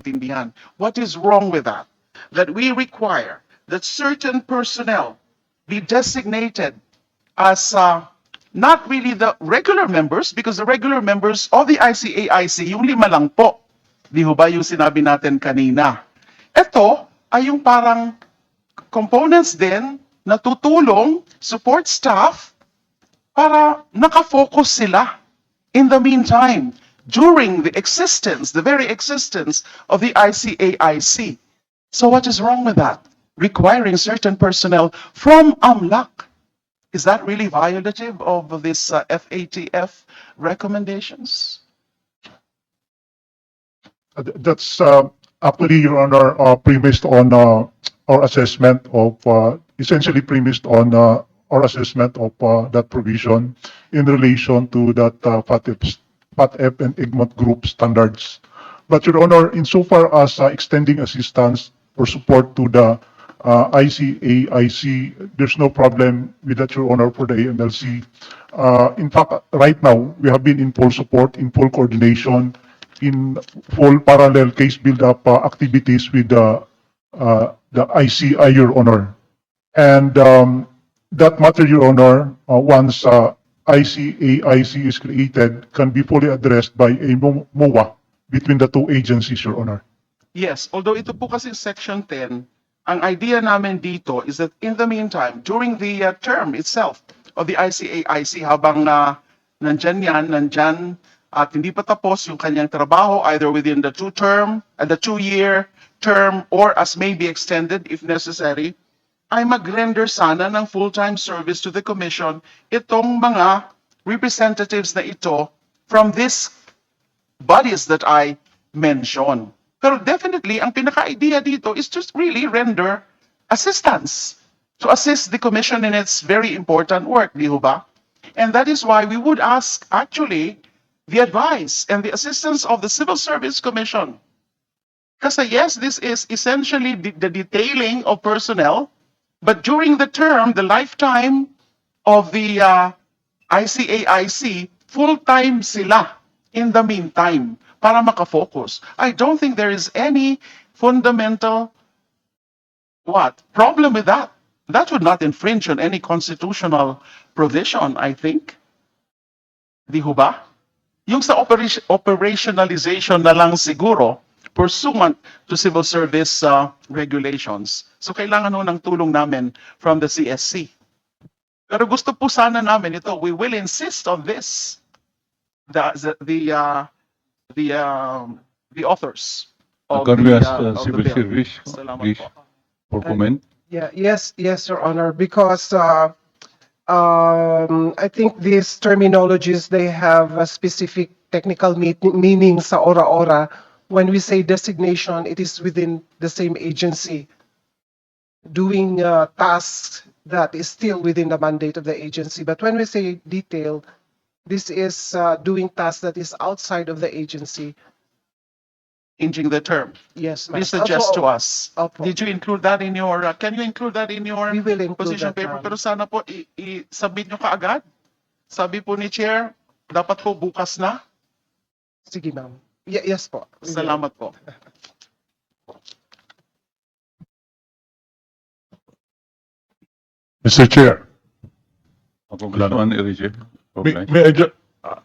maintindihan. What is wrong with that? That we require that certain personnel be designated as uh, not really the regular members because the regular members of the ICAIC, yung lima lang po. Di ba yung sinabi natin kanina? Ito ay yung parang components din na tutulong, support staff, para nakafocus sila in the meantime, during the existence, the very existence of the ICAIC. So what is wrong with that? Requiring certain personnel from AMLAC. Is that really violative of this uh, FATF recommendations? Uh, That's uh, actually, Your Honor, uh, premised on uh, our assessment of, uh, essentially premised on our assessment of that provision in relation to that uh, FATF FATF and IGMOT group standards. But Your Honor, insofar as uh, extending assistance or support to the uh, ICAIC, there's no problem with that, Your Honor, for the AMLC. Uh, In fact, right now, we have been in full support, in full coordination, in full parallel case build-up uh, activities with the uh, the ICI, Your Honor. And um, that matter, Your Honor, uh, once uh, ICAIC is created, can be fully addressed by a Mo- MOA between the two agencies, Your Honor. Yes, although ito po kasi section 10, ang idea namin dito is that in the meantime, during the uh, term itself of the ICAIC, habang na nandyan yan, nandyan, at hindi pa tapos yung kanyang trabaho, either within the two-term, and the two-year term, or as may be extended if necessary, ay mag-render sana ng full-time service to the Commission itong mga representatives na ito from this bodies that I mentioned. Pero definitely, ang pinaka-idea dito is just really render assistance to assist the commission in its very important work, di ba? And that is why we would ask, actually, the advice and the assistance of the Civil Service Commission. Kasi yes, this is essentially the, the detailing of personnel, but during the term, the lifetime of the uh, ICAIC, full-time sila in the meantime para makafocus. I don't think there is any fundamental what problem with that. That would not infringe on any constitutional provision, I think. Di ba? Yung sa operation, operationalization na lang siguro pursuant to civil service uh, regulations. So kailangan ho ng tulong namin from the CSC. Pero gusto po sana namin ito, we will insist on this. The, the, the, uh, the, um, the authors of the, uh, uh, of the Civil bill. Service, Salamat please, po. for comment? Yeah, yes, yes, Your Honor, because uh, um, I think these terminologies, they have a specific technical meet- meaning sa ora-ora. When we say designation, it is within the same agency doing uh, tasks that is still within the mandate of the agency. But when we say detail, this is uh, doing tasks that is outside of the agency. Changing the term. Yes, ma'am. Please suggest to Opo, us. Opo. Did you include that in your, uh, can you include that in your We will include position that, paper? ma'am. Pero sana po, i- i-submit nyo kaagad. Sabi po ni Chair, dapat po bukas na. Sige, ma'am. Ye- Yes po. We will. Salamat po. Mr. Chair, Congressman Erice. may, may I ju-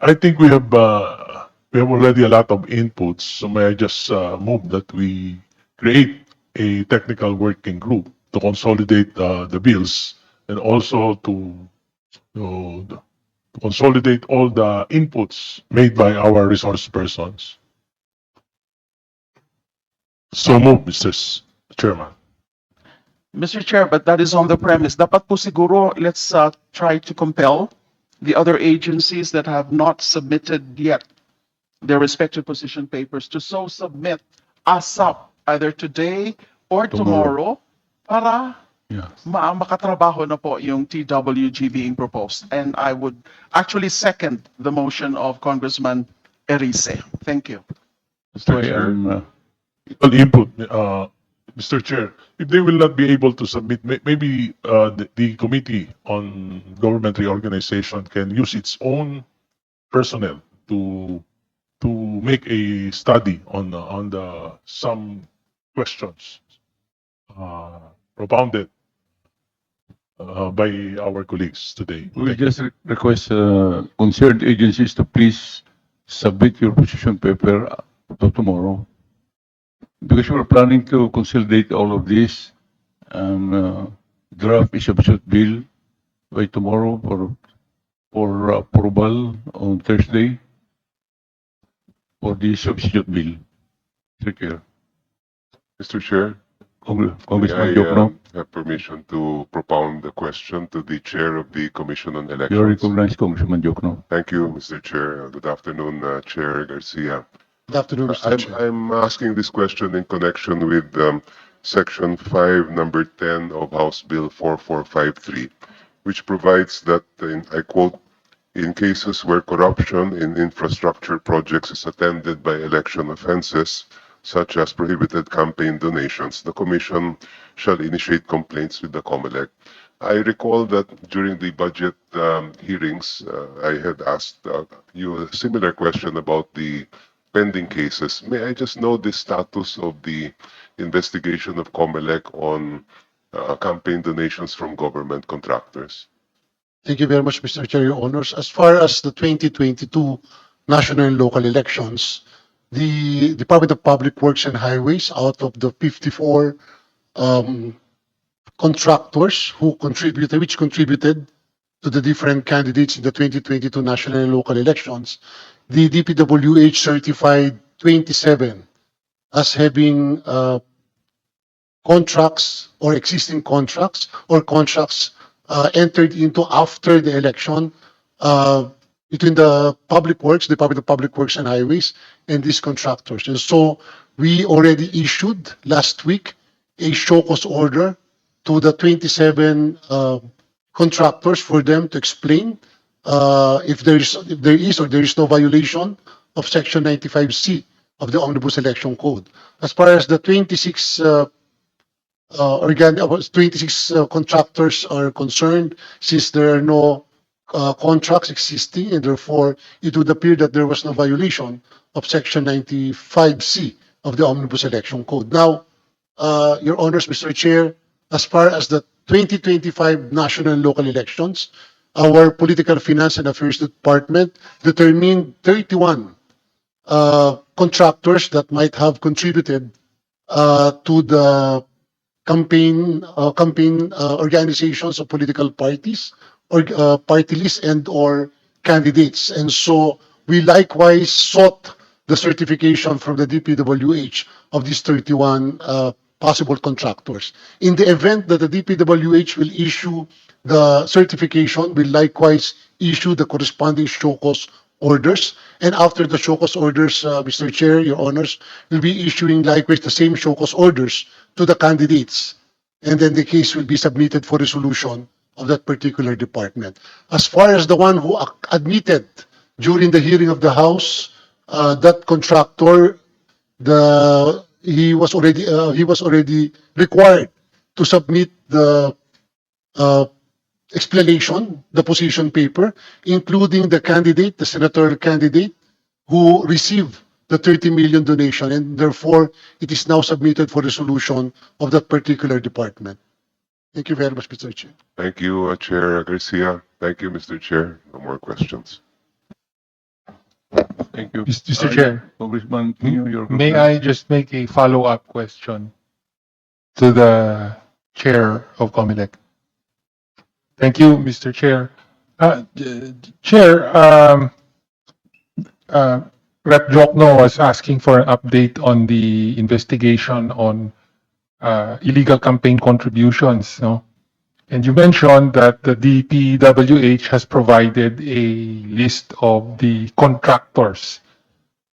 I think we have, uh, we have already a lot of inputs, so may I just, uh, move that we create a technical working group to consolidate, uh, the bills and also to, to to consolidate all the inputs made by our resource persons. So move, Mr. Chairman. Mr. Chair, but that is on the premise. Dapat po siguro, let's uh, try to compel the other agencies that have not submitted yet their respective position papers to so submit ASAP either today or tomorrow, para Yeah. ma makatrabaho na po yung TWG being proposed. And I would actually second the motion of Congressman Erice. Thank you. Mr. Chair. uh, Well, input, uh, Mr. Chair, if they will not be able to submit, may- maybe, uh, the, the Committee on Government Reorganization can use its own personnel to, to make a study on, the- on the, some questions uh, propounded uh, by our colleagues today. We just re- request uh, concerned agencies to please submit your position paper uh, to tomorrow. Because we're planning to consolidate all of this and uh, draft a substitute bill by tomorrow for, for approval on Thursday for the substitute bill. Mr. Chair, Mr. Chair, Congre- Congressman I Jokno, uh, have permission to propound the question to the Chair of the Commission on Elections. you're Elections? recognized, Congressman Jokno. Thank you, Mr. Chair. Good afternoon, uh, Chair Garcia. Good afternoon, Mr. I'm, Chair. I'm asking this question in connection with um, Section 5, Number 10 of House Bill 4453, which provides that, in- I quote, "In cases where corruption in infrastructure projects is attended by election offenses, such as prohibited campaign donations, the Commission shall initiate complaints with the COMELEC." I recall that during the budget um, hearings, uh, I had asked uh, you a similar question about the pending cases. May I just know the status of the investigation of COMELEC on uh, campaign donations from government contractors? Thank you very much, Mr. Chair, Your Honors. As far as the 2022 national and local elections, the Department of Public Works and Highways, out of the 54 um, contractors who contributed, which contributed to the different candidates in the 2022 national and local elections, the DPWH certified 27 as having uh, contracts or existing contracts or contracts uh, entered into after the election uh, between the Public Works, the Department of Public Works and Highways, and these contractors. And so we already issued last week a show cause order to the 27 uh, contractors for them to explain uh, if there is if there is or there is no violation of Section 95C of the Omnibus Election Code. As far as the 26 uh, uh, organ, uh, 26 uh, contractors are concerned, since there are no uh, contracts existing, and therefore it would appear that there was no violation of Section 95C of the Omnibus Election Code. Now, uh, Your Honors, Mr. Chair, as far as the 2025 national and local elections, our Political Finance and Affairs Department determined 31 uh, contractors that might have contributed uh, to the campaign uh, campaign uh, organizations of political parties or uh, party lists and or candidates. And so we likewise sought the certification from the DPWH of these 31 uh, possible contractors in the event that the DPWH will issue the certification will likewise issue the corresponding show cause orders and after the show cause orders uh, Mr. Chair your honors will be issuing likewise the same show cause orders to the candidates and then the case will be submitted for resolution of that particular department. As far as the one who admitted during the hearing of the House, uh, that contractor, the, he was already, uh, he was already required to submit the, uh, explanation, the position paper, including the candidate, the senatorial candidate, who received the 30 million donation, and therefore it is now submitted for resolution of that particular department. Thank you very much, Mr. Chair. Thank you, uh, Chair Garcia. Thank you, Mr. Chair. No more questions. Thank you. Mr. Chair, Congressman you're may. I just make a follow-up question to the Chair of COMELEC? Thank you, Mr. Chair. Uh, d- d- Chair, um, uh, Rep. Jokno was asking for an update on the investigation on uh, illegal campaign contributions, no? And you mentioned that the DPWH has provided a list of the contractors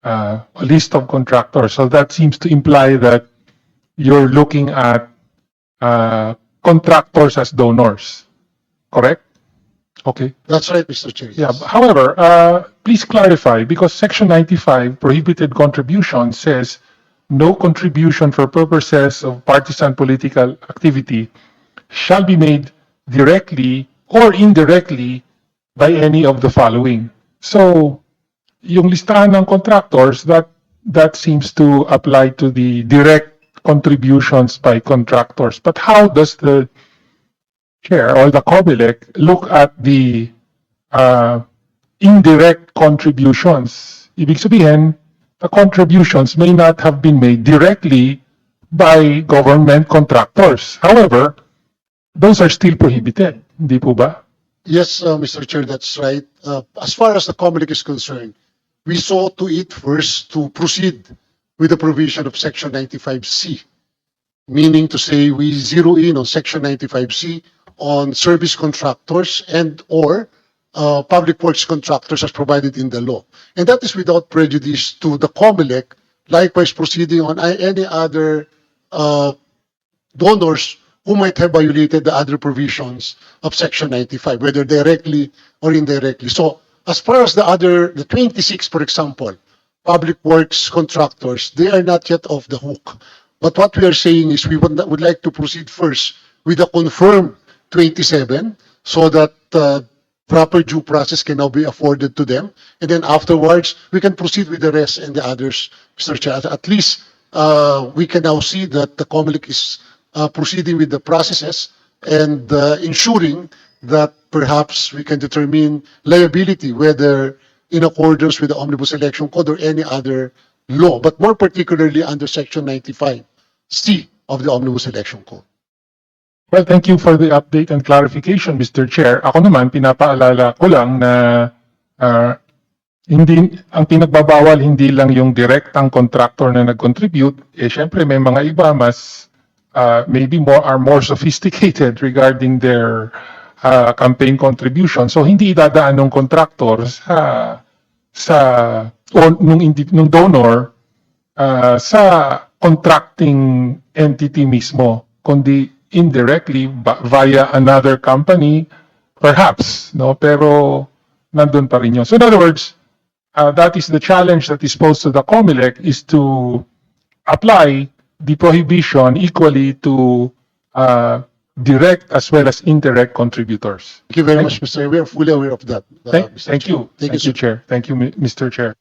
uh, a list of contractors. So that seems to imply that you're looking at uh, contractors as donors, correct? Okay. That's right, Mr. Chair. Yeah. yes. However, uh, please clarify because Section 95 prohibited contribution says no contribution for purposes of partisan political activity shall be made directly or indirectly by any of the following. So yung listahan ng contractors, that, that seems to apply to the direct contributions by contractors. But how does the chair or the COMELEC look at the uh, indirect contributions? Ibig sabihin, the contributions may not have been made directly by government contractors. However, those are still prohibited. Hindi po ba? Yes, uh, Mr. Chair, that's right. Uh, as far as the Comelec is concerned, we saw to it first to proceed with the provision of Section 95C, meaning to say we zero in on Section 95C on service contractors and or uh, public works contractors as provided in the law. And that is without prejudice to the Comelec, likewise proceeding on any other uh, donors who might have violated the other provisions of Section 95, whether directly or indirectly. So as far as the other, the 26, for example, public works contractors, they are not yet off the hook. But what we are saying is we would, would like to proceed first with a confirmed 27 so that uh, proper due process can now be afforded to them. And then afterwards, we can proceed with the rest and the others, Mr. Chair. At- least uh, we can now see that the COMELEC is uh, proceeding with the processes and uh, ensuring that perhaps we can determine liability, whether in accordance with the Omnibus Election Code or any other law, but more particularly under Section 95C of the Omnibus Election Code. Well, thank you for the update and clarification, Mr. Chair. Ako naman, pinapaalala ko lang na ah, hindi, ang pinagbabawal hindi lang yung direct ang contractor na nag-contribute. Eh, syempre, may mga iba mas ah, maybe more are more sophisticated regarding their ah, campaign contribution. So, hindi idadaan ng contractor sa sa o nung, nung donor ah, sa contracting entity mismo, kundi indirectly via another company, perhaps, no? Pero nandun pa rin yun. So in other words, uh, that is the challenge that is posed to the COMELEC is to apply the prohibition equally to uh, direct as well as indirect contributors. Thank you very much, Mr. We are fully aware of that. uh, Thank, Mr. thank Chair. you. Thank you, sir. Chair. Thank you, Mi- Mr. Chair.